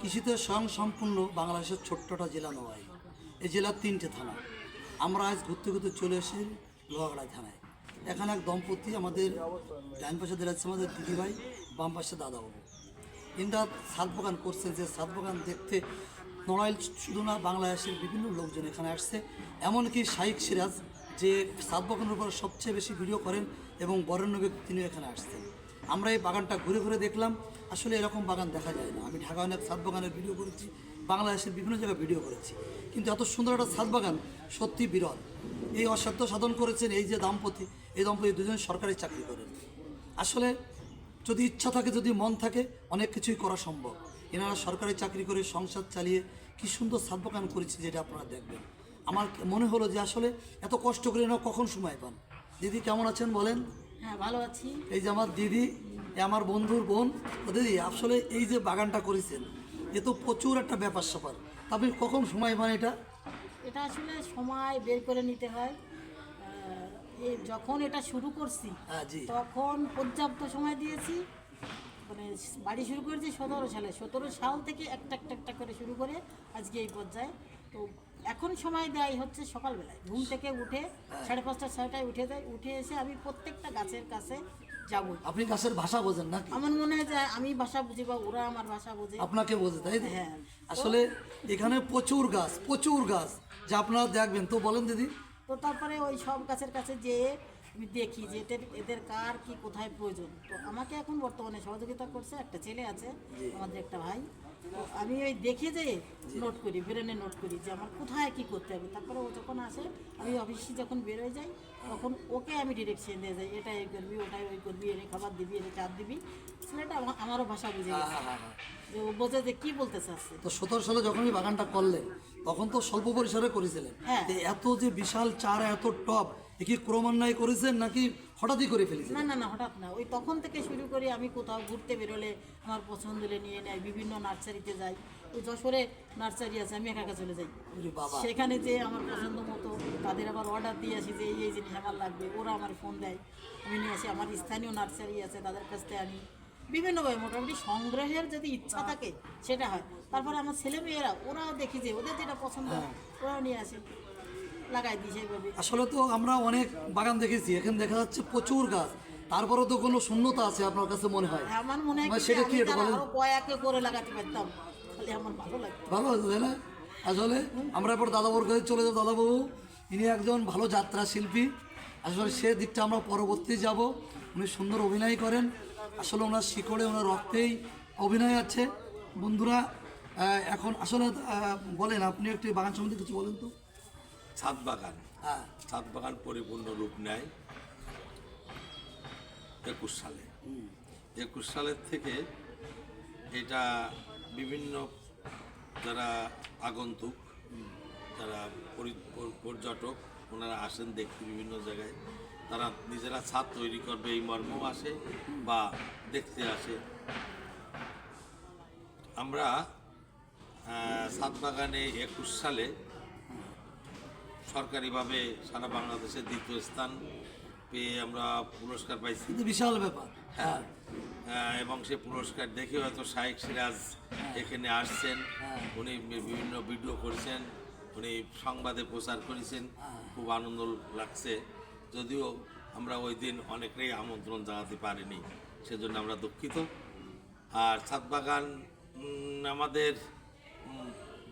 কৃষিতে স্বয়ং সম্পূর্ণ বাংলাদেশের ছোট্টটা জেলা নয় এই জেলার তিনটে থানা। আমরা আজ ঘুরতে ঘুরতে চলে এসেছি লোহাগড়াই থানায়। এখানে এক দম্পতি আমাদের ডান পাশে দাঁড়াচ্ছে আমাদের দিদিভাই বাম পাশে দাদাবাবু। ইনরা সাত বাগান করছেন যে সাত বাগান দেখতে নড়াইল শুধু না বাংলাদেশের বিভিন্ন লোকজন এখানে আসছে। এমনকি শাইক সিরাজ যে সাত বাগানের উপর সবচেয়ে বেশি ভিডিও করেন এবং বরেণ্য ব্যক্তি তিনিও এখানে আসছেন। আমরা এই বাগানটা ঘুরে ঘুরে দেখলাম, আসলে এরকম বাগান দেখা যায় না। আমি ঢাকা অনেক সাত বাগানের ভিডিও করেছি, বাংলাদেশের বিভিন্ন জায়গায় ভিডিও করেছি। কিন্তু এত সুন্দর একটা সাত বাগান সত্যি বিরল। এই অসাধ্য সাধন করেছেন এই যে দম্পতি, এই দম্পতি দুজন সরকারি চাকরি করেন। আসলে যদি ইচ্ছা থাকে, যদি মন থাকে, অনেক কিছুই করা সম্ভব। এনারা সরকারি চাকরি করে সংসার চালিয়ে কি সুন্দর সাত বাগান করেছে যেটা আপনারা দেখবেন। আমার মনে হলো যে আসলে এত কষ্ট করে এনারা কখন সময় পান? দিদি, কেমন আছেন বলেন? হ্যাঁ ভালো আছি। এই যে আমার দিদি আমার বন্ধুর বোন দিদি আসলে এই যে বাগানটা করেছেন এ তো প্রচুর একটা ব্যাপার স্যাপার। আপনি কখন সময় পান এটা? এটা আসলে সময় বের করে নিতে হয়। যখন এটা শুরু করছি হ্যাঁ তখন পর্যাপ্ত সময় দিয়েছি। মানে বাড়ি শুরু করেছি সতেরো সালে। সতেরো সাল থেকে একটা একটা একটা করে শুরু করে আজকে এই পর্যায়ে। তো এখন সময় দেয় হচ্ছে সকালবেলায়। ঘুম থেকে উঠে সাড়ে পাঁচটা ছয়টায় উঠে দেয় উঠে এসে আমি প্রত্যেকটা গাছের কাছে যাব। আপনি গাছের ভাষা বোঝেন নাকি? আমার মনে হয় যে আমি ভাষা বুঝি বা ওরা আমার ভাষা বোঝে। আপনাকে বোঝে তাই? হ্যাঁ। আসলে এখানে প্রচুর গাছ প্রচুর গাছ। যা আপনারা দেখবেন তো বলেন দিদি। তো তারপরে ওই সব গাছের কাছে যেয়ে আমি দেখি যে এদের এদের কার কি কোথায় প্রয়োজন। তো আমাকে এখন বর্তমানে সহযোগিতা করছে একটা ছেলে আছে আমাদের একটা ভাই। আমি ওই দেখে যে নোট করি ব্রেনে নোট করি যে আমার কোথায় কি করতে হবে। তারপরে ও যখন আসে আমি অফিসে যখন বেরোয় যাই তখন ওকে আমি ডিরেকশন দিয়ে যাই এটা এই করবি ওটাই ওই করবি এনে খাবার দিবি এনে চার দিবি। ছেলেটা আমা- আমারও ভাষা বুঝে গেছে। যে ও বোঝে যে কি বলতে চাচ্ছে তো সতেরো সালে যখন এই বাগানটা করলেন তখন তো স্বল্প পরিসরে করেছিলেন। হ্যাঁ। এত যে বিশাল চারা এত টপ এ কি ক্রমান্বয়ে করেছেন নাকি হঠাৎই করে ফেলেছেন? না না না হঠাৎ না। ওই তখন থেকে শুরু করে আমি কোথাও ঘুরতে বেরোলে আমার পছন্দ হলে নিয়ে নেয় বিভিন্ন নার্সারিতে যাই। ওই যশোরে নার্সারি আছে আমি একা একা চলে যাই। সেখানে যে আমার পছন্দ মতো তাদের আবার অর্ডার দিয়ে আসি যে এই জিনিস আমার লাগবে ওরা আমার ফোন দেয়। আমি নিয়ে আসি আমার স্থানীয় নার্সারি আছে তাদের কাছ থেকে আনি। বিভিন্নভাবে মোটামুটি সংগ্রহের যদি ইচ্ছা থাকে সেটা হয়। তারপরে আমার ছেলে মেয়েরা ওরাও দেখি যে ওদের যেটা পছন্দ হয়, ওরাও নিয়ে আসে। লাগাই আসলে তো আমরা অনেক বাগান দেখেছি এখানে দেখা যাচ্ছে প্রচুর গাছ। তারপরেও তো কোনো শূন্যতা আছে আপনার কাছে মনে হয়? আমার মনে হয় মানে সেটা কি এটা বলেন? কয়েকে করে লাগাতে পারতাম। খালি আমার ভালো লাগতো। ভালো না? আসলে আমরা এরপর দাদাবাবুর কাছে চলে যাব দাদাবাবু। ইনি একজন ভালো যাত্রা শিল্পী। আসলে সে দিকটা আমরা পরবর্তী যাব। উনি সুন্দর অভিনয় করেন। আসলে ওনার শিকড়ে ওনার রক্তেই অভিনয় আছে। বন্ধুরা এখন আসলে বলেন আপনি একটি বাগান সম্বন্ধে কিছু বলেন তো। ছাদ বাগান। হ্যাঁ। ছাদ বাগান পরিপূর্ণ রূপ নেয় একুশ সালে। একুশ সালের থেকে এটা বিভিন্ন যারা আগন্তুক যারা পর্যটক ওনারা আসেন দেখতে বিভিন্ন জায়গায়। তারা নিজেরা ছাদ তৈরি করবে এই মর্মও আসে বা দেখতে আসে। আমরা ছাদ বাগানে একুশ সালে সরকারিভাবে সারা বাংলাদেশে দ্বিতীয় স্থান পেয়ে আমরা পুরস্কার পাইছি। বিশাল ব্যাপার। হ্যাঁ। আহ, এবং সে পুরস্কার দেখে হয়তো শাহেক সিরাজ এখানে আসছেন। হ্যাঁ। উনি বিভিন্ন ভিডিও করেছেন উনি সংবাদে প্রচার করেছেন। হ্যাঁ। খুব আনন্দ লাগছে। যদিও আমরা ওই দিন অনেকেই আমন্ত্রণ জানাতে পারিনি সেজন্য আমরা দুঃখিত। আর ছাদ বাগান আমাদের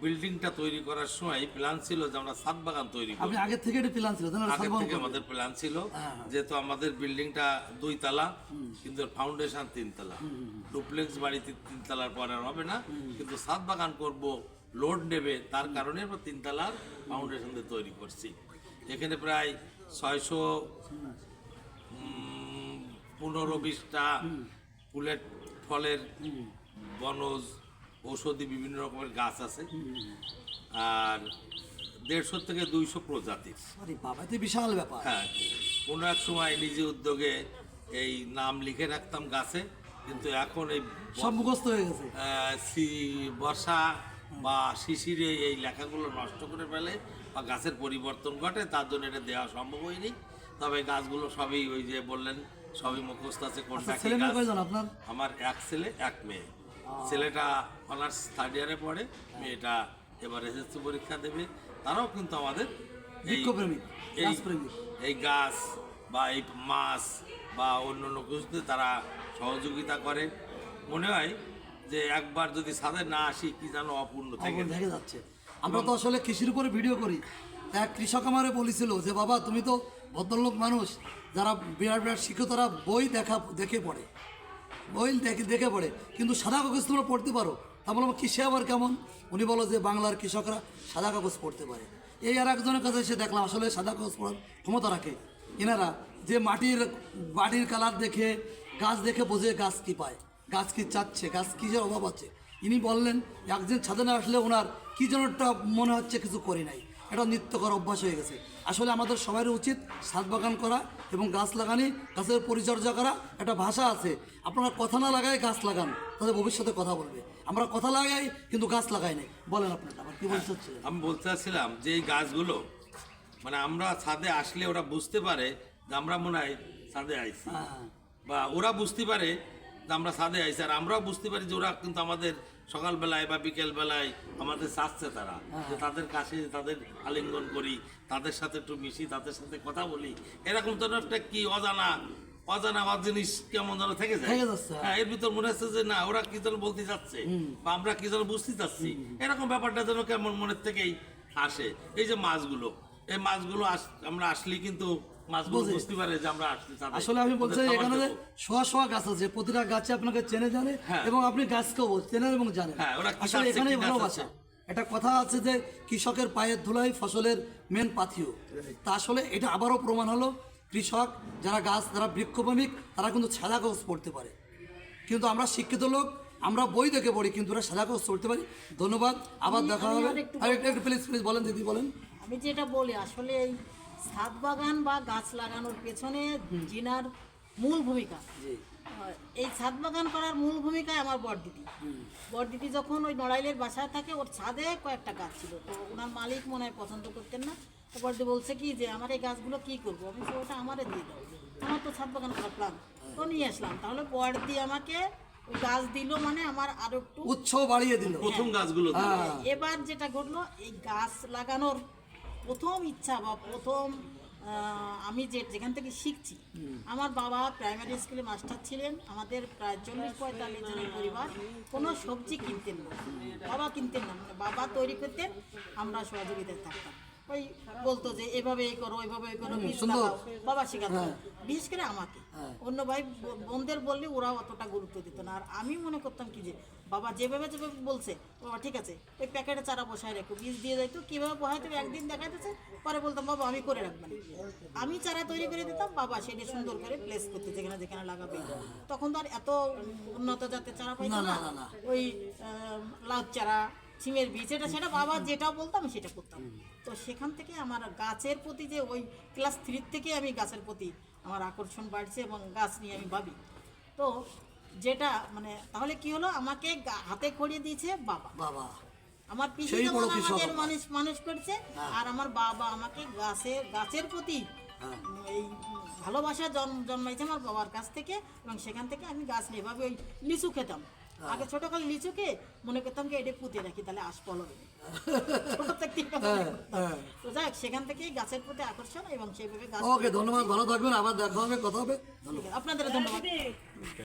বিল্ডিংটা তৈরি করার সময় প্ল্যান ছিল যে আমরা ছাদ বাগান তৈরি করব। আপনি আগের থেকে এটা প্ল্যান ছিল আগে থেকে আমাদের প্ল্যান ছিল হ্যাঁ, হ্যাঁ। যেহেতু আমাদের বিল্ডিংটা দুই তালা কিন্তু ফাউন্ডেশন তিন তালা ডুপ্লেক্স বাড়িতে তিন তালার পরে আর হবে না কিন্তু সাত বাগান করব লোড নেবে তার কারণে আমরা তিন তালার ফাউন্ডেশন দিয়ে তৈরি করছি। এখানে প্রায় ছয়শো পনেরো বিশটা ফুলের ফলের বনজ ঔষধি বিভিন্ন রকমের গাছ আছে। আর দেড়শো থেকে দুইশো প্রজাতির। বাবা বিশাল ব্যাপার। হ্যাঁ কোনো এক সময় নিজে উদ্যোগে এই নাম লিখে রাখতাম গাছে কিন্তু এখন এই সব মুখস্থ হয়ে গেছে। বর্ষা বা শিশিরে এই লেখাগুলো নষ্ট করে ফেলে বা গাছের পরিবর্তন ঘটে তার জন্য এটা দেওয়া সম্ভব হয়নি। তবে গাছগুলো সবই ওই যে বললেন সবই মুখস্থ আছে কোনটা আচ্ছা আমার এক ছেলে এক মেয়ে। ছেলেটা অনার্স থার্ড ইয়ারে পড়ে মেয়েটা এবার এসএসসি পরীক্ষা দেবে। তারাও কিন্তু আমাদের এই- গাছ বা এই মাছ বা অন্য অন্য কিছুতে তারা সহযোগিতা করে। মনে হয় যে একবার যদি ছাদে না আসি কি যেন অপূর্ণ থেকে যাচ্ছে। আমরা তো আসলে কৃষির উপরে ভিডিও করি। এক কৃষক আমারে বলেছিল যে বাবা তুমি তো ভদ্রলোক মানুষ যারা বিরাট বিরাট শিক্ষক তারা বই দেখা দেখে পড়ে। বই দেখে দেখে পড়ে। কিন্তু সাদা কাগজ তোমরা পড়তে পারো। তা বললাম কৃষি আবার কেমন? উনি বলো যে বাংলার কৃষকরা সাদা কাগজ পড়তে পারে। এই আর একজনের কাছে এসে দেখলাম, আসলে সাদা কাগজ পড়ার ক্ষমতা রাখে। এনারা যে মাটির মাটির কালার দেখে, গাছ দেখে বোঝে গাছ কি পায়, গাছ কি চাচ্ছে, গাছ কি যে অভাব আছে। ইনি বললেন একদিন ছাদে না আসলে ওনার কী যেন মনে হচ্ছে, কিছু করি নাই। এটা নিত্যকর অভ্যাস হয়ে গেছে। আসলে আমাদের সবারই উচিত ছাদ বাগান করা এবং গাছ লাগানি গাছের পরিচর্যা করা একটা ভাষা আছে। আপনারা কথা না লাগাই গাছ লাগান তাদের ভবিষ্যতে কথা বলবে। আমরা কথা লাগাই কিন্তু গাছ লাগাই নাই। বলেন আপনারা আবার কি বলতে হচ্ছিলেন আমি বলতে চাচ্ছিলাম যে এই গাছগুলো মানে আমরা ছাদে আসলে ওরা বুঝতে পারে যে আমরা মনে হয় ছাদে আইছি। হ্যাঁ। বা ওরা বুঝতে পারে যে আমরা ছাদে আইছি আর আমরাও বুঝতে পারি যে ওরা কিন্তু আমাদের সকালবেলায় বা বিকেল বেলায় আমাদের চাচ্ছে তারা যে তাদের কাছে তাদের আলিঙ্গন করি তাদের সাথে একটু মিশি তাদের সাথে কথা বলি। এরকম তো একটা কি অজানা অজানা বা জিনিস কেমন যেন থেকে যায়। হ্যাঁ। এর ভিতর মনে হচ্ছে যে না ওরা কি যেন বলতে যাচ্ছে বা আমরা কি যেন বুঝতে চাচ্ছি। এরকম ব্যাপারটা যেন কেমন মনের থেকেই আসে। এই যে মাছগুলো এই মাছগুলো আস- আমরা আসলে কিন্তু আসলে আমি বলছি এখানে যে শোয়া শোয়া গাছ আছে প্রতিটা গাছে আপনাকে চেনে জানে হ্যাঁ। এবং আপনি গাছকেও চেনেন এবং জানেন। হ্যাঁ, আসলে গাছ এখানেই ভালোবাসা। একটা কথা আছে যে কৃষকের পায়ের ধুলাই ফসলের মেন পাথিও। তা আসলে এটা আবারও প্রমাণ হলো কৃষক যারা গাছ যারা বৃক্ষপ্রেমিক তারা কিন্তু সাদা কাগজ পড়তে পারে। কিন্তু আমরা শিক্ষিত লোক আমরা বই দেখে পড়ি কিন্তু ওরা সাদা কাগজ পড়তে পারি। ধন্যবাদ আবার দেখা হবে। আর একটু প্লিজ প্লিজ বলেন দিদি বলেন। আমি যেটা বলি আসলে এই ছাদ বাগান বা গাছ লাগানোর পেছনে জিনার মূল ভূমিকা। এই ছাদ বাগান করার মূল ভূমিকায় আমার বড়দিদি বড়দিদি যখন ওই নড়াইলের বাসায় থাকে ওর ছাদে কয়েকটা গাছ ছিল। তো ওনার মালিক মনে হয় পছন্দ করতেন না। তো বড়দি বলছে কি যে আমার এই গাছগুলো কি করব? আমি বলছি, ওটা আমারে দিয়ে দাও। আমার তো ছাদ বাগান করার প্ল্যান তো নিয়ে আসলাম। তাহলে বড়দি আমাকে গাছ দিল মানে আমার আরও একটু উৎসাহ বাড়িয়ে দিল। প্রথম গাছগুলো হ্যাঁ এবার যেটা ঘটলো এই গাছ লাগানোর প্রথম ইচ্ছা বা প্রথম আমি যে যেখান থেকে শিখছি আমার বাবা প্রাইমারি স্কুলে মাস্টার ছিলেন আমাদের প্রায় চল্লিশ পঁয়তাল্লিশ জনের পরিবার কোনো সবজি কিনতেন না। বাবা কিনতেন না মানে বাবা তৈরি করতেন আমরা সহযোগিতায় থাকতাম। ওই বলতো যে এভাবে এই করো ওইভাবে এই করো বাবা শেখাতো। বিশেষ করে আমাকে। হ্যাঁ। অন্য ভাই বোনদের বললে ওরা অতটা গুরুত্ব দিত না। আর আমি মনে করতাম কি যে বাবা যেভাবে যেভাবে বলছে বাবা ঠিক আছে ওই প্যাকেটে চারা বসায় রেখো বীজ দিয়ে যাইতো কীভাবে বসাইতে একদিন দেখাইতেছে পরে বলতাম বাবা আমি করে রাখবেন আমি চারা তৈরি করে দিতাম বাবা সেটা সুন্দর করে প্লেস করতে যেখানে যেখানে লাগাবে। তখন তো আর এত উন্নত জাতের চারা পাইতো না। ওই লাউ চারা সিমের বীজ এটা সেটা বাবা যেটা বলতাম সেটা করতাম। তো সেখান থেকে আমার গাছের প্রতি যে ওই ক্লাস থ্রির থেকে আমি গাছের প্রতি আমার আকর্ষণ বাড়ছে এবং গাছ নিয়ে আমি ভাবি। তো যেটা মানে তাহলে কি হলো? আমাকে হাতে খড়িয়ে দিয়েছে বাবা। বাবা। আমার পিসি যেমন আমাদের মানুষ মানুষ করছে আর আমার বাবা আমাকে গাছের গাছের প্রতি হ্যাঁ। এই ভালোবাসা জন্ম জন্মাইছে আমার বাবার কাছ থেকে এবং সেখান থেকে আমি গাছ নিয়ে এভাবে ওই লিচু খেতাম। আগে ছোটকাল লিচুকে মনে করতাম কি এটা পুঁতে রাখি তাহলে আস হবে ছোট থেকে করতাম। হ্যাঁ। তো যাক সেখান থেকেই গাছের প্রতি আকর্ষণ এবং সেইভাবে গাছ ওকে ধন্যবাদ ভালো থাকবেন আবার দেখা হবে কথা হবে। আপনাদের ধন্যবাদ।